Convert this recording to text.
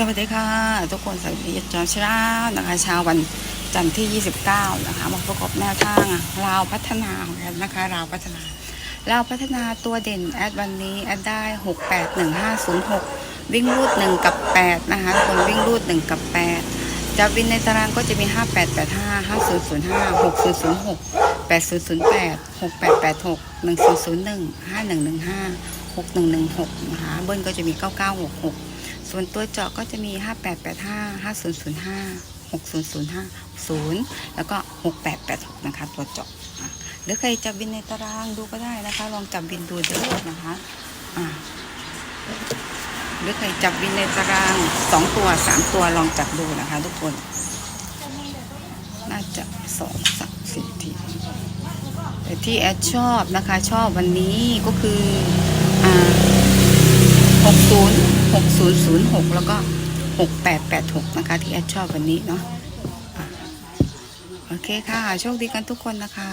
สวัสดีค่ะ ทุกคนสวัสดีจอมชรานะคะเช้าวันจันทร์ที่ 29 นะคะมาประกอบแนวทางลาพัฒนาของกันนะคะลาพัฒนาลาพัฒนาตัวเด่นแอดวันนี้แอดได้ 681506 วิ่งรูด 1 กับ 8 นะคะคนวิ่งรูด 1 กับ 8 จะวินในตารางก็จะมี 5885 5005 6006 8008 6886 1001 5115 6116 นะคะเบิ้ลก็จะมี 9966 ส่วนตัวเจาะก็จะมี 5885 5005 6005 0 แล้วก็ 6886 นะคะ ตัวเจาะหรือใครจับบินในตารางดูก็ได้นะคะ ลองจับบินดูเด้อนะคะหรือใครจับบินในตาราง 2 ตัว 3 ตัวลองจับดูนะคะ ทุกคน น่าจะสองสามสี่ทีแต่ที่แอดชอบนะคะ ชอบวันนี้ก็คืออ่าหกศูนย์ศูนย์หกแล้วก็หกแปดแปดหกนะคะ ที่แอดชอบวันนี้เนาะโอเคค่ะ โชคดีกันทุกคนนะคะ